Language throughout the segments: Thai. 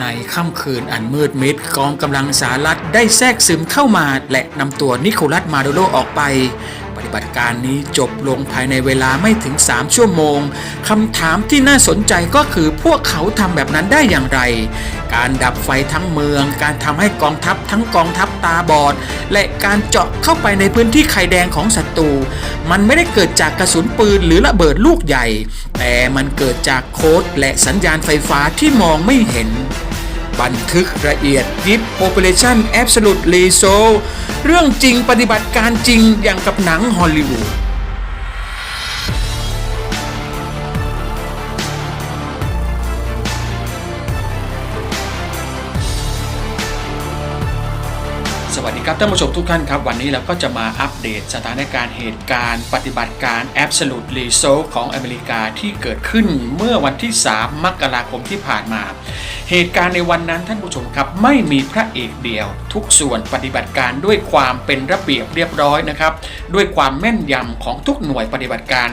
ในค่ำคืนอันมืดมิดกองกำลังสหรัฐได้แทรกซึมเข้ามาและนำตัวนิโคลัสมาโดโลออกไป ปฏิบัติการนี้จบลงภายในเวลาไม่ถึง 3 ชั่วโมงคำถามที่น่าสนใจก็คือพวกเขาทำแบบนั้นได้อย่างไร การดับไฟทั้งเมือง การทำให้กองทัพทั้งกองทัพตาบอด และการเจาะเข้าไปในพื้นที่ไข่แดงของศัตรูมันไม่ได้เกิดจากกระสุนปืนหรือระเบิดลูกใหญ่ แต่มันเกิดจากโค้ดและสัญญาณไฟฟ้าที่มองไม่เห็น บันทึกละเอียดยิบ Operation Absolute r e s o l เรื่องจริงปฏิบัติการจริงอย่างกับหนังฮอลลีวูด ครับท่านผู้ชมทุกท่านครับ วันนี้เราก็จะมาอัปเดตสถานการณ์เหตุการณ์ ปฏิบัติการ Absolute r e s o l ของอเมริกาที่เกิดขึ้นเมื่อวันที่ 3 มกราคมที่ผ่านมา เหตุการณ์ในวันนั้นท่านผู้ชมครับ ไม่มีพระเอกเดียว ทุกส่วนปฏิบัติการด้วยความเป็นระเบียบเรียบร้อยนะครับ ด้วยความแม่นยำของทุกหน่วยปฏิบัติการ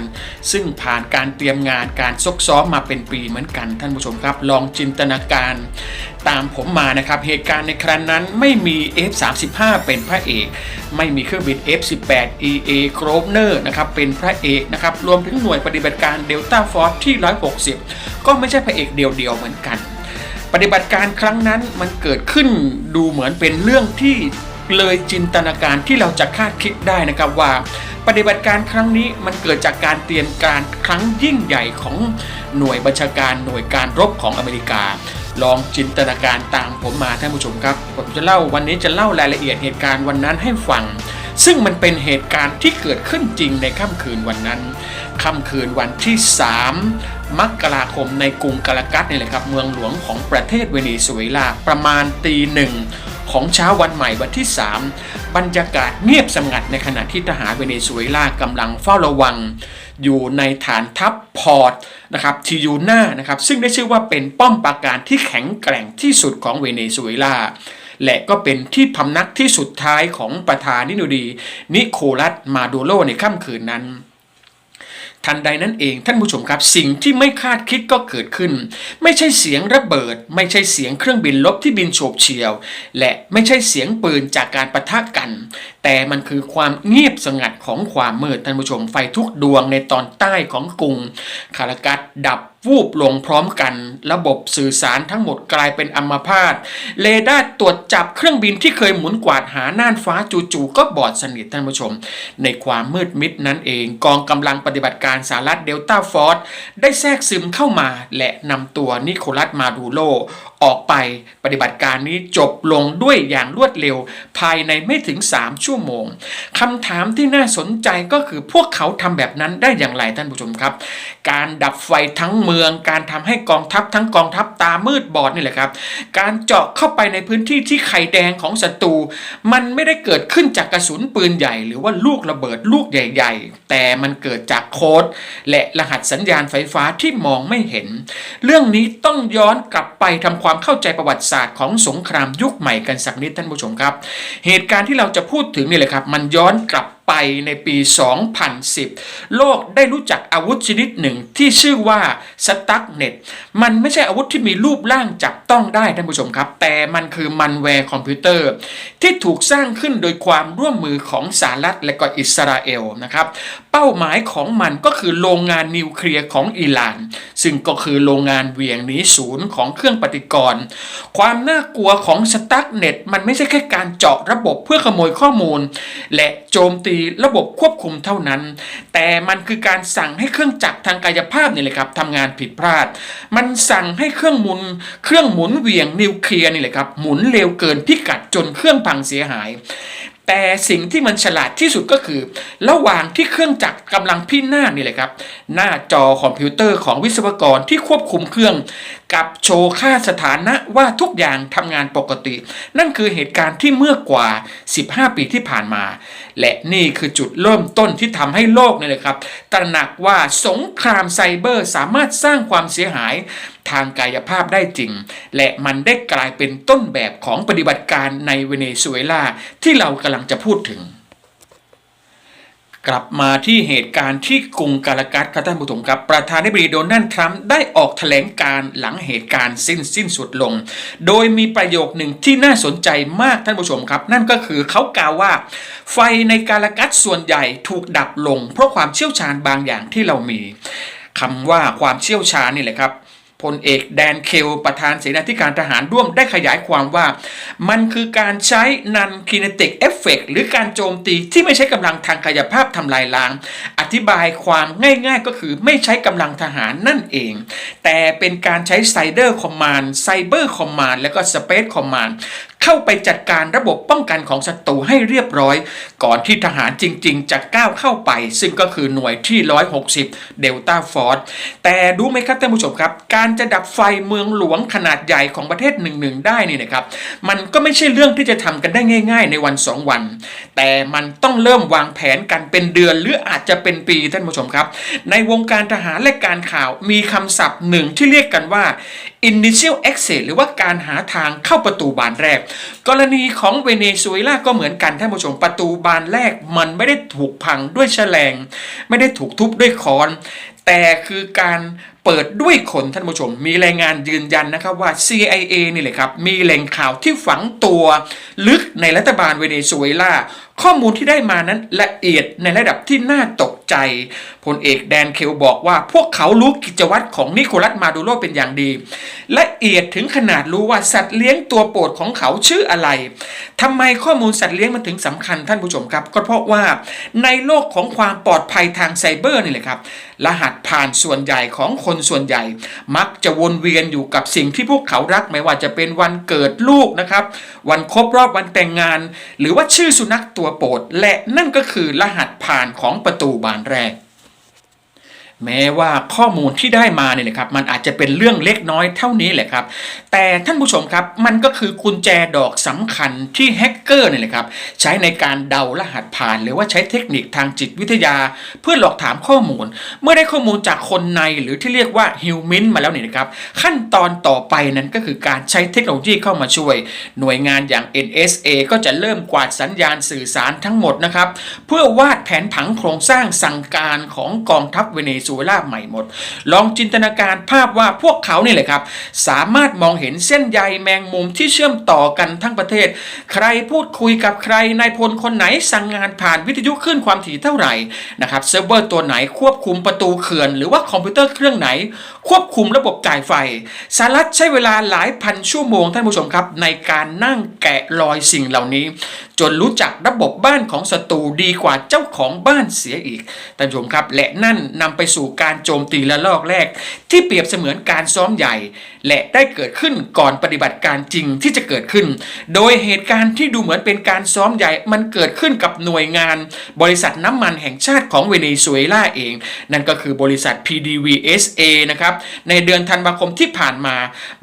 ซึ่งผ่านการเตรียมงานการซกซ้อมมาเป็นปีเหมือนกันท่านผู้ชมครับ ลองจินตนาการ ตามผมมานะครับ เหตุการณ์ในครั้งนั้นไม่มี F35 เป็นพระเอก ไม่มีเครื่องบิน F18 EA Grosvenor นะครับเป็นพระเอกนะครับรวมถึงหน่วยปฏิบัติการ Delta Force ที่ 160 ก็ไม่ใช่พระเอกเดียวๆเหมือนกัน ปฏิบัติการครั้งนั้นมันเกิดขึ้นดูเหมือนเป็นเรื่องที่เลยจินตนาการที่เราจะคาดคิดได้นะครับว่า ปฏิบัติการครั้งนี้มันเกิดจากการเตรียมการครั้งยิ่งใหญ่ของหน่วยบัญชาการหน่วยการรบของอเมริกา ลองจินตนาการตามผมมาท่านผู้ชมครับ ผมจะเล่าวันนี้จะเล่ารายละเอียดเหตุการณ์วันนั้นให้ฟัง ซึ่งมันเป็นเหตุการณ์ที่เกิดขึ้นจริงในค่ำคืนวันนั้น ค่ำคืนวันที่ 3 มกราคมในกรุงกาลากัสนี่แหละครับ เมืองหลวงของประเทศเวเนซุเอลาประมาณตีหนึ่ง ของเช้าวันใหม่วันที่ 3 บรรยากาศเงียบสงัดในขณะที่ทหารเวเนซุเอลากำลังเฝ้าระวัง อยู่ในฐานทัพพอร์ตนะครับทิยูน่านะครับซึ่งได้ชื่อว่าเป็นป้อมปราการที่แข็งแกร่งที่สุดของเวเนซุเอลาและก็เป็นที่พำนักที่สุดท้ายของประธานาธิบดี นิโคลัสมาดูโรในค่ำคืนนั้น ทันใดนั้นเองท่านผู้ชมครับ สิ่งที่ไม่คาดคิดก็เกิดขึ้น ไม่ใช่เสียงระเบิด ไม่ใช่เสียงเครื่องบินลบที่บินโฉบเฉี่ยว และไม่ใช่เสียงปืนจากการประทะกัน แต่มันคือความเงียบสงัดของความมืดท่านผู้ชมไฟทุกดวงในตอนใต้ของกรุงคารากัสดับ วูบลงพร้อมกัน ระบบสื่อสารทั้งหมดกลายเป็นอัมพาตเรดาร์ตรวจจับเครื่องบินที่เคยหมุนกวาดหาน่านฟ้าจู่ๆก็บอดสนิทท่านผู้ชม ในความมืดมิดนั้นเอง กองกำลังปฏิบัติการสหรัฐเดลต้าฟอร์สได้แทรกซึมเข้ามา และนำตัวนิโคลัสมาดูโลออกไปปฏิบัติการนี้จบลงด้วยอย่างรวดเร็ว ภายในไม่ถึง 3 ชั่วโมงคำถามที่น่าสนใจก็คือพวกเขาทำแบบนั้นได้อย่างไรท่านผู้ชมครับ การดับไฟทั้งเมือง การทำให้กองทัพทั้งกองทัพตามืดบอดนี่แหละครับ การเจาะเข้าไปในพื้นที่ที่ไข่แดงของศัตรูมันไม่ได้เกิดขึ้นจากกระสุนปืนใหญ่ หรือว่าลูกระเบิดลูกใหญ่ ๆ แต่มันเกิดจากโค้ดและรหัสสัญญาณไฟฟ้าที่มองไม่เห็น เรื่องนี้ต้องย้อนกลับไปทำความเข้าใจประวัติศาสตร์ของสงครามยุคใหม่กันสักนิดท่านผู้ชมครับ เหตุการณ์ที่เราจะพูดถึงนี่แหละครับ มันย้อนกลับไปในปี 2010 โลกได้รู้จักอาวุธชนิดหนึ่งที่ชื่อว่าสตั๊กเน็ตมันไม่ใช่อาวุธที่มีรูปร่างจับต้องได้ท่านผู้ชมครับ แต่มันคือมันแวร์คอมพิวเตอร์ ที่ถูกสร้างขึ้นโดยความร่วมมือของสหรัฐและก็อิสราเอลนะครับ เป้าหมายของมันก็คือโรงงานนิวเคลียร์ของอิหร่าน ซึ่งก็คือโรงงานเวียงหนีศูนย์ของเครื่องปฏิกรณ์ความน่ากลัวของสตั๊กเน็ตมันไม่ใช่แค่การเจาะระบบเพื่อขโมยข้อมูล และโจมตีระบบควบคุมเท่านั้น แต่มันคือการสั่งให้เครื่องจักรทางกายภาพนี่แหละครับทำงานผิดพลาด มันสั่งให้เครื่องหมุน เครื่องหมุนเวียงนิวเคลียร์นี่แหละครับหมุนเร็วเกินพิกัดจนเครื่องพังเสียหายแต่สิ่งที่มันฉลาดที่สุดก็คือ ระหว่างที่เครื่องจักรกำลังพินาศนี่แหละครับ หน้าจอคอมพิวเตอร์ของวิศวกรที่ควบคุมเครื่อง กับโชว์ค่าสถานะว่าทุกอย่างทำงานปกติ นั่นคือเหตุการณ์ที่เมื่อกว่า 15 ปีที่ผ่านมา และนี่คือจุดเริ่มต้นที่ทำให้โลกนี่เลยครับ ตระหนักว่าสงครามไซเบอร์สามารถสร้างความเสียหายทางกายภาพได้จริง และมันได้กลายเป็นต้นแบบของปฏิบัติการในเวเนซุเอลาที่เรากำลังจะพูดถึง กลับมาที่เหตุการณ์ที่กรุงกาลากัตครับท่านผู้ชมครับ ประธานาธิบดีโดนัลด์ทรัมป์ได้ออกแถลงการหลังเหตุการณ์สิ้นสิ้นสุดลง โดยมีประโยคหนึ่งที่น่าสนใจมากท่านผู้ชมครับ นั่นก็คือเขากล่าวว่า ไฟในกาลากัตส่วนใหญ่ถูกดับลง เพราะความเชี่ยวชาญบางอย่างที่เรามีคำว่าความเชี่ยวชาญนี่แหละครับ พลเอกแดนเคลประธานเสนาธิการทหารร่วมได้ขยายความว่า มันคือการใช้นันคินติกเอฟเฟกหรือการโจมตีที่ไม่ใช้กำลังทางกายภาพทำลายล้าง อธิบายความง่ายๆก็คือไม่ใช้กำลังทหารนั่นเอง แต่เป็นการใช้ไซเดอร์คอมมานด์ไซเบอร์คอมมานด์และก็สเปซคอมมานด์เข้าไปจัดการระบบป้องกันของศัตรูให้เรียบร้อย ก่อนที่ทหารจริง ๆ จะก้าวเข้าไป ซึ่งก็คือหน่วยที่ 160เดลต้าฟอร์แต่ดูไหมครับท่านผู้ชมครับการการจะดับไฟเมืองหลวงขนาดใหญ่ของประเทศหนึ่งๆได้นี่นะครับ มันก็ไม่ใช่เรื่องที่จะทำกันได้ง่าย ๆ ในวันสองวัน แต่มันต้องเริ่มวางแผนกันเป็นเดือนหรืออาจจะเป็นปีท่านผู้ชมครับ ในวงการทหารและการข่าวมีคำศัพท์หนึ่งที่เรียกกันว่า initial exit หรือว่าการหาทางเข้าประตูบานแรก กรณีของเวเนซุเอลาก็เหมือนกันท่านผู้ชมประตูบานแรกมันไม่ได้ถูกพังด้วยแฉลง ไม่ได้ถูกทุบด้วยค้อน แต่คือการ เปิดด้วยคนท่านผู้ชม มีรายงานยืนยันนะครับว่า CIA นี่แหละครับ มีแหล่งข่าวที่ฝังตัวลึกในรัฐบาลเวเนซุเอลาข้อมูลที่ได้มานั้นละเอียดในระดับที่น่าตกใจพลเอกแดนเคลบอกว่า พวกเขารู้กิจวัตรของนิโคลัสมาดูโรเป็นอย่างดี ละเอียดถึงขนาดรู้ว่าสัตว์เลี้ยงตัวโปรดของเขาชื่ออะไรทำไมข้อมูลสัตว์เลี้ยงมันถึงสำคัญท่านผู้ชมครับ ก็เพราะว่าในโลกของความปลอดภัยทางไซเบอร์นี่แหละครับ รหัสผ่านส่วนใหญ่ของคนส่วนใหญ่ มักจะวนเวียนอยู่กับสิ่งที่พวกเขารักไม่ว่าจะเป็นวันเกิดลูกนะครับ วันครบรอบวันแต่งงาน หรือว่าชื่อสุนัขตัวโปรดและนั่นก็คือรหัสผ่านของประตูบานแรก แม้ว่าข้อมูลที่ได้มาเนี่ยนะครับมันอาจจะเป็นเรื่องเล็กน้อยเท่านี้แหละครับ แต่ท่านผู้ชมครับมันก็คือกุญแจดอกสำคัญที่แฮกเกอร์เนี่ยแหละครับใช้ในการเดารหัสผ่าน หรือว่าใช้เทคนิคทางจิตวิทยา เพื่อหลอกถามข้อมูล เมื่อได้ข้อมูลจากคนในหรือที่เรียกว่าฮิวมินมาแล้วเนี่ยนะครับขั้นตอนต่อไปนั้นก็คือการใช้เทคโนโลยีเข้ามาช่วย หน่วยงานอย่าง NSA ก็จะเริ่มกวาดสัญญาณสื่อสารทั้งหมดนะครับเพื่อวาดแผนผังโครงสร้างสั่งการของกองทัพเวเนซุเอลาใหม่หมด ลองจินตนาการภาพว่าพวกเขาเนี่ยแหละครับ สามารถมองเห็นเส้นใยแมงมุมที่เชื่อมต่อกันทั้งประเทศ ใครพูดคุยกับใครนายพลคนไหนสั่งงานผ่านวิทยุขึ้นความถี่เท่าไหร่นะครับเซิร์ฟเวอร์ตัวไหนควบคุมประตูเขื่อน หรือว่าคอมพิวเตอร์เครื่องไหน ควบคุมระบบจ่ายไฟสารัฐใช้เวลาหลายพันชั่วโมงท่านผู้ชมครับ ในการนั่งแกะรอยสิ่งเหล่านี้จนรู้จักระบบบ้านของศัตรูดีกว่าเจ้าของบ้านเสียอีกท่านผู้ชมครับและนั่นนำไปสู่การโจมตีละลอกแรก ที่เปรียบเสมือนการซ้อมใหญ่ และได้เกิดขึ้นก่อนปฏิบัติการจริงที่จะเกิดขึ้น โดยเหตุการณ์ที่ดูเหมือนเป็นการซ้อมใหญ่มันเกิดขึ้นกับหน่วยงาน บริษัทน้ำมันแห่งชาติของเวเนซุเอลาเอง นั่นก็คือบริษัท PDVSA นะครับในเดือนธันวาคมที่ผ่านมา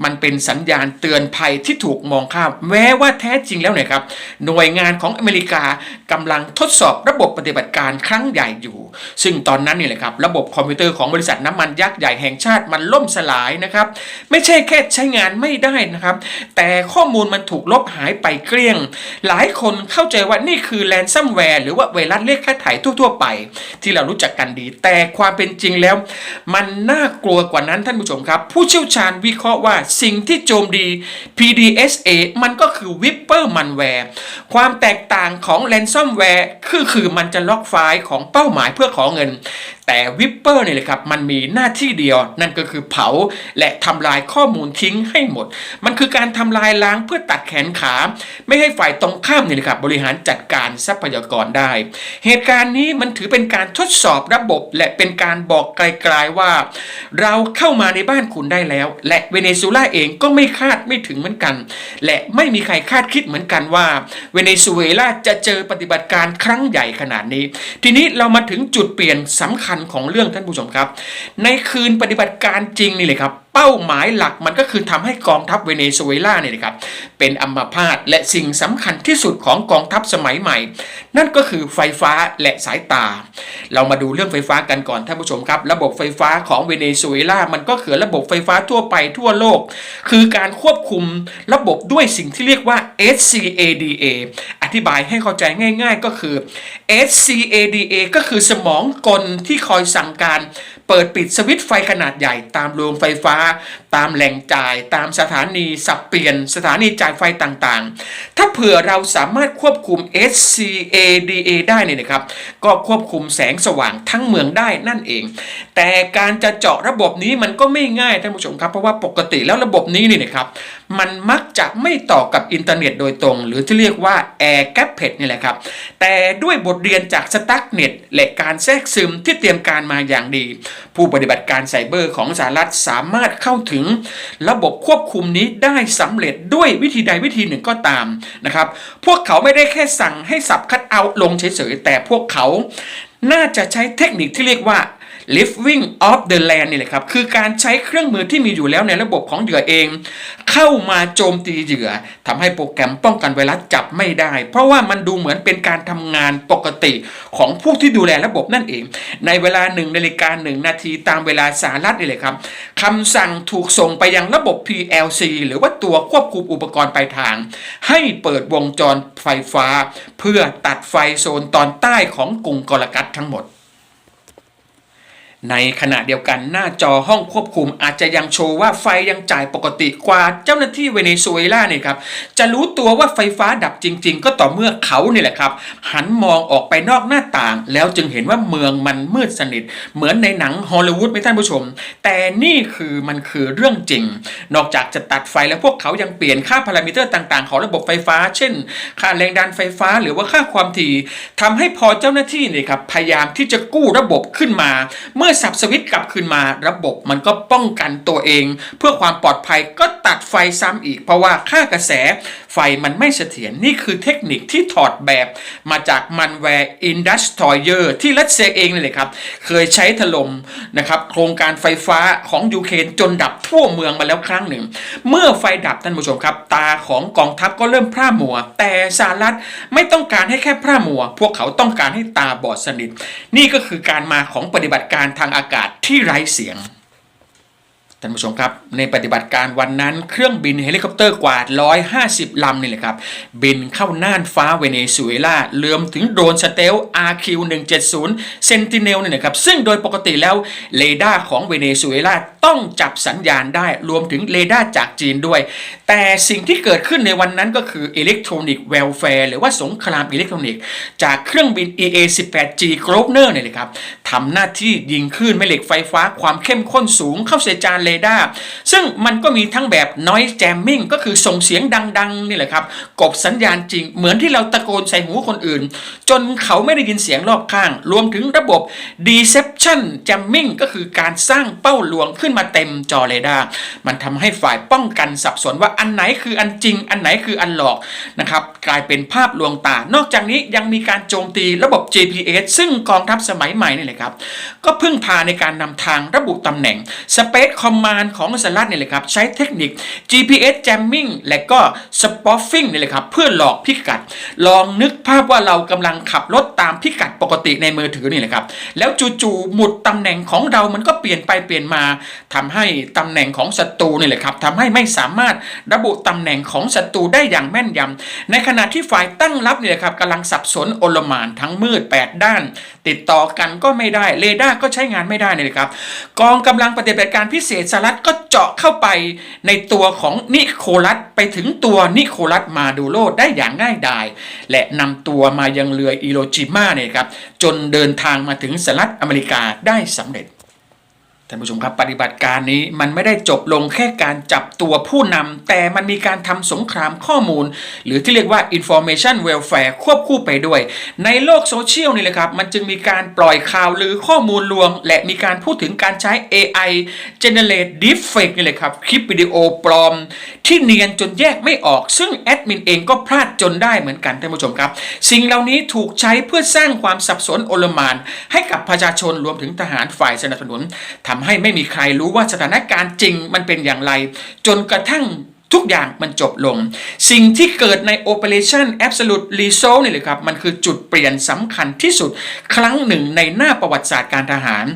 มันเป็นสัญญาณเตือนภัยที่ถูกมองข้ามแม้ว่าแท้จริงแล้วเนี่ยครับหน่วยงานงานของอเมริกากำลังทดสอบระบบปฏิบัติการครั้งใหญ่อยู่ ซึ่งตอนนั้นนี่แหละครับระบบคอมพิวเตอร์ของบริษัทน้ำมันยักษ์ใหญ่แห่งชาติมันล่มสลายนะครับไม่ใช่แค่ใช้งานไม่ได้นะครับ แต่ข้อมูลมันถูกลบหายไปเกลี้ยง หลายคนเข้าใจว่านี่คือแลนซัมแวร์หรือว่าไวรัสเรียกค่าถ่ายทั่ว ๆ ไป ที่เรารู้จักกันดี แต่ความเป็นจริงแล้ว มันน่ากลัวกว่านั้นท่านผู้ชมครับ ผู้เชี่ยวชาญวิเคราะห์ว่าสิ่งที่โจมดี PDSA มันก็คือ Whisper Malware ความความแตกต่างของแรนซอมแวร์คือคือมันจะล็อกไฟล์ของเป้าหมายเพื่อขอเงิน แต่วิปเปอร์เนี่ยแหละครับมันมีหน้าที่เดียวนั่นก็คือเผาและทำลายข้อมูลทิ้งให้หมด มันคือการทำลายล้างเพื่อตัดแขนขา ไม่ให้ฝ่ายตรงข้ามเนี่ยนะครับบริหารจัดการทรัพยากรได้ เหตุการณ์นี้มันถือเป็นการทดสอบระบบและเป็นการบอกไกลๆว่า เราเข้ามาในบ้านคุณได้แล้ว และเวเนซุเอลาเองก็ไม่คาดไม่ถึงเหมือนกัน และไม่มีใครคาดคิดเหมือนกันว่า เวเนซุเอลาจะเจอปฏิบัติการครั้งใหญ่ขนาดนี้ ทีนี้เรามาถึงจุดเปลี่ยนสำคัญของเรื่องท่านผู้ชมครับ ในคืนปฏิบัติการจริงนี่เลยครับเป้าหมายหลักมันก็คือทำให้กองทัพเวเนซุเอลาเนี่ยนะครับเป็นอัมพาตและสิ่งสำคัญที่สุดของกองทัพสมัยใหม่ นั่นก็คือไฟฟ้าและสายตา เรามาดูเรื่องไฟฟ้ากันก่อนท่านผู้ชมครับ ระบบไฟฟ้าของเวเนซุเอลามันก็คือระบบไฟฟ้าทั่วไปทั่วโลก คือการควบคุมระบบด้วยสิ่งที่เรียกว่า SCADA อธิบายให้เข้าใจง่าย ๆ ก็คือ SCADA ก็คือสมองกลที่คอยสั่งการ เปิดปิดสวิตช์ไฟขนาดใหญ่ตามโรงไฟฟ้า ตามแหล่งจ่าย ตามสถานีสับเปลี่ยนสถานีจ่ายไฟต่างๆ ถ้าเผื่อเราสามารถควบคุม SCADA ได้เนี่ยนะครับ ก็ควบคุมแสงสว่างทั้งเมืองได้นั่นเอง แต่การจะเจาะระบบนี้มันก็ไม่ง่ายท่านผู้ชมครับ เพราะว่าปกติแล้วระบบนี้นี่นะครับ มันมักจะไม่ต่อกับอินเทอร์เน็ตโดยตรง หรือที่เรียกว่า Air g a p p e t นี่แหละครับ แต่ด้วยบทเรียนจาก Stuxnet และการแทรกซึมที่เตรียมการมาอย่างดี ผู้ปฏิบัติการไซเบอร์ของสหรัฐสามารถเข้าถึง ระบบควบคุมนี้ได้สำเร็จด้วยวิธีใดวิธีหนึ่งก็ตามนะครับพวกเขาไม่ได้แค่สั่งให้สับคัดเอาลงเฉยๆแต่พวกเขาน่าจะใช้เทคนิคที่เรียกว่า living off the land นี่แหละครับ คือการใช้เครื่องมือที่มีอยู่แล้วในระบบของเหยื่อเอง เข้ามาโจมตีเหยื่อทำให้โปรแกรมป้องกันไวรัสจับไม่ได้ เพราะว่ามันดูเหมือนเป็นการทำงานปกติของผู้ที่ดูแลระบบนั่นเอง ในเวลา1นาฬิกา1นาทีตามเวลาสหรัฐนี่แหละครับคำสั่งถูกส่งไปยังระบบ PLC หรือว่าตัวควบคุมอุปกรณ์ปลายทาง ให้เปิดวงจรไฟฟ้า เพื่อตัดไฟโซนตอนใต้ของกรุงกอลกัตทั้งหมด ในขณะเดียวกันหน้าจอห้องควบคุมอาจจะยังโชว์ว่าไฟยังจ่ายปกติกว่าเจ้าหน้าที่เวเนซุเอลาเนี่ยครับจะรู้ตัวว่าไฟฟ้าดับจริง ๆ ก็ต่อเมื่อเขาเนี่ยแหละครับหันมองออกไปนอกหน้าต่าง แล้วจึงเห็นว่าเมืองมันมืดสนิท เหมือนในหนังฮอลลีวูดไหมท่านผู้ชม แต่นี่คือมันคือเรื่องจริง นอกจากจะตัดไฟแล้วพวกเขายังเปลี่ยนค่าพารามิเตอร์ต่าง ๆ ของระบบไฟฟ้า เช่น ค่าแรงดันไฟฟ้าหรือว่าค่าความถี่ทำให้พอเจ้าหน้าที่เนี่ยครับพยายามที่จะกู้ระบบขึ้นมาเมื่ออสับสวิตช์กลับคืนมาระบบมันก็ป้องกันตัวเอง เพื่อความปลอดภัยก็ตัดไฟซ้ำอีก เพราะว่าค่ากระแส ไฟมันไม่เสถียรนี่คือเทคนิคที่ถอดแบบมาจากมันแวร์อินดัสทอยเออร์ที่รัสเซียเองเลยครับ เคยใช้ถล่มนะครับโครงการไฟฟ้าของยูเครนจนดับทั่วเมืองมาแล้วครั้งหนึ่ง เมื่อไฟดับท่านผู้ชมครับ ตาของกองทัพก็เริ่มพร่ามัว แต่สหรัฐไม่ต้องการให้แค่พร่ามัว พวกเขาต้องการให้ตาบอดสนิท นี่ก็คือการมาของปฏิบัติการทางอากาศที่ไร้เสียง ท่านผู้ชมครับในปฏิบัติการวันนั้นเครื่องบินเฮลิคอปเตอร์กว่า 150 ลำนี่แหละครับ บินเข้าน่านฟ้าเวเนซุเอลารวมถึงโดรนสเตล RQ170 Sentinel เนี่ยนะครับ ซึ่งโดยปกติแล้วเรดาร์ของเวเนซุเอลาต้องจับสัญญาณได้รวมถึงเรดาร์จากจีนด้วย แต่สิ่งที่เกิดขึ้นในวันนั้นก็คืออิเล็กทรอนิกส์เวลแฟร์หรือว่าสงครามอิเล็กทรอนิกส์จากเครื่องบิน EA-18G Grosvenor เนี่ยนะครับทำหน้าที่ยิงคลื่นแม่เหล็กไฟฟ้าความเข้มข้นสูงเข้าใส่จานเรดาร์ซึ่งมันก็มีทั้งแบบ noise jamming ก็คือส่งเสียงดัง ๆ นี่แหละครับ กบสัญญาณจริง เหมือนที่เราตะโกนใส่หูคนอื่น จนเขาไม่ได้ยินเสียงรอบข้าง รวมถึงระบบ deception jamming ก็คือการสร้างเป้าลวงขึ้นมาเต็มจอเรดาร์มันทำให้ฝ่ายป้องกันสับสนว่าอันไหนคืออันจริง อันไหนคืออันหลอกนะครับ กลายเป็นภาพลวงตา นอกจากนี้ยังมีการโจมตีระบบ GPS ซึ่งกองทัพสมัยใหม่นี่แหละครับ ก็พึ่งพาในการนำทางระบุตำแหน่ง Space Command ของสหรัฐนี่แหละครับ ใช้เทคนิค GPS jamming และก็ spoofing นี่แหละครับ เพื่อหลอกพิกัด ลองนึกภาพว่าเรากำลังขับรถตามพิกัดปกติในมือถือนี่แหละครับ แล้วจู่ๆหมุดตำแหน่งของเรามันก็เปลี่ยนไปเปลี่ยนมาทำให้ตำแหน่งของศัตรูนี่แหละครับทำให้ไม่สามารถระบุตำแหน่งของศัตรูได้อย่างแม่นยำในขขณะที่ฝ่ายตั้งรับเนี่แหละครับกำลังสับสนโอลมานทั้งมืด 8 ด้าน ติดต่อกันก็ไม่ได้เรดาร์ก็ใช้งานไม่ได้นี่แหละครับกองกำลังปฏิบัติการพิเศษสหรัฐก็เจาะเข้าไปในตัวของนิโคลัสไปถึงตัวนิโคลัสมาดูโรได้อย่างง่ายดายและนำตัวมายังเรืออิโรจิมาเนี่ยครับจนเดินทางมาถึงสหรัฐอเมริกาได้สำเร็จ ท่านผู้ชมครับปฏิบัติการนี้มันไม่ได้จบลงแค่การจับตัวผู้นำแต่มันมีการทำสงครามข้อมูล หรือที่เรียกว่า information welfare ควบคู่ไปด้วย ในโลกโซเชียลนี่แหละครับมันจึงมีการปล่อยข่าวหรือข้อมูลลวง และมีการพูดถึงการใช้ AI generate deepfake นี่แหละครับคลิปวิดีโอปลอม ที่เนียนจนแยกไม่ออก ซึ่งแอดมินเองก็พลาดจนได้เหมือนกันท่านผู้ชมครับ สิ่งเหล่านี้ถูกใช้เพื่อสร้างความสับสนโอลมานให้กับประชาชนรวมถึงทหารฝ่ายสนับสนุนทำให้ไม่มีใครรู้ว่าสถานการณ์จริงมันเป็นอย่างไร จนกระทั่ง ทุกอย่างมันจบลง สิ่งที่เกิดใน Operation Absolute Resolve นี่เลยครับ มันคือจุดเปลี่ยนสำคัญที่สุดครั้งหนึ่งในหน้าประวัติศาสตร์การทหาร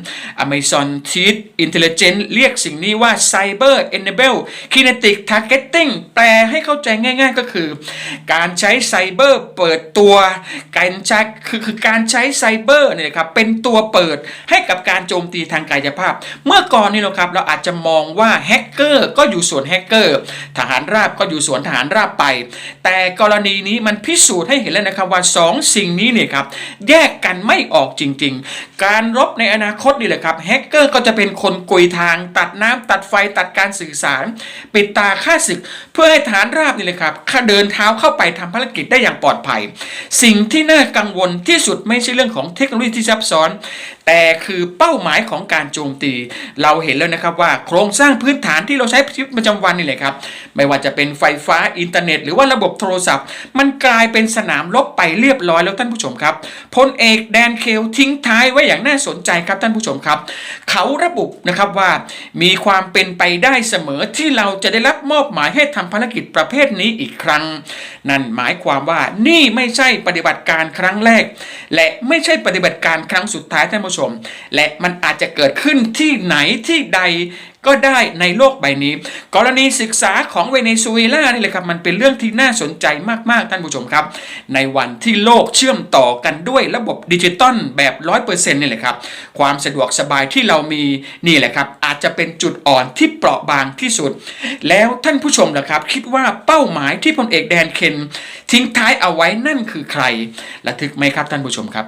Amazon t e a t Intelligence เรียกสิ่งนี้ว่า Cyber Enable Kinetic Targeting แปลให้เข้าใจง่าย ๆ ก็คือ การใช้ไซเบอร์เปิดตัวการใช้คือคือการใช้ไซเบอร์เนี่ยนะครับเป็นตัวเปิดให้กับการโจมตีทางกายภาพ เมื่อก่อนนี่นะครับเราอาจจะมองว่าแฮกเกอร์ก็อยู่ส่วนแฮกเกอร์ทหารราบก็อยู่สวนทหารราบไป แต่กรณีนี้มันพิสูจน์ให้เห็นแล้วนะครับว่าสองสิ่งนี้เนี่ยครับแยกกันไม่ออกจริง ๆ การรบในอนาคตนี่แหละครับแฮกเกอร์ก็จะเป็นคนกุยทาง ตัดน้ำตัดไฟตัดการสื่อสาร ปิดตาฆ่าศึก เพื่อให้ฐานราบนี่เลยครับเดินเท้าเข้าไปทำภารกิจได้อย่างปลอดภัย สิ่งที่น่ากังวลที่สุดไม่ใช่เรื่องของเทคโนโลยีที่ซับซ้อน แต่คือเป้าหมายของการโจมตี เราเห็นแล้วนะครับว่าโครงสร้างพื้นฐานที่เราใช้ชีวิตประจำวันนี่แหละครับ ไม่ว่าจะเป็นไฟฟ้าอินเทอร์เน็ต หรือว่าระบบโทรศัพท์ มันกลายเป็นสนามรบไปเรียบร้อยแล้วท่านผู้ชมครับพลเอกแดนเคลทิ้งท้ายไว้อย่างน่าสนใจครับท่านผู้ชมครับ เขาระบุนะครับว่ามีความเป็นไปได้เสมอที่เราจะได้รับมอบหมายให้ทำภารกิจประเภทนี้อีกครั้ง นั่นหมายความว่านี่ไม่ใช่ปฏิบัติการครั้งแรก และไม่ใช่ปฏิบัติการครั้งสุดท้ายท่านผู้ชม และมันอาจจะเกิดขึ้นที่ไหนที่ใดก็ได้ในโลกใบนี้ กรณีศึกษาของเวเนซุเอลานี่เลยครับมันเป็นเรื่องที่น่าสนใจมาก ๆ ท่านผู้ชมครับ ในวันที่โลกเชื่อมต่อกันด้วยระบบดิจิตอลแบบ 100%นี่แหละครับ ความสะดวกสบายที่เรามีนี่แหละครับอาจจะเป็นจุดอ่อนที่เปราะบางที่สุด แล้วท่านผู้ชมล่ะครับ คิดว่าเป้าหมายที่พลเอกแดนเคนทิ้งท้ายเอาไว้นั่นคือใครระทึกไหมครับท่านผู้ชมครับ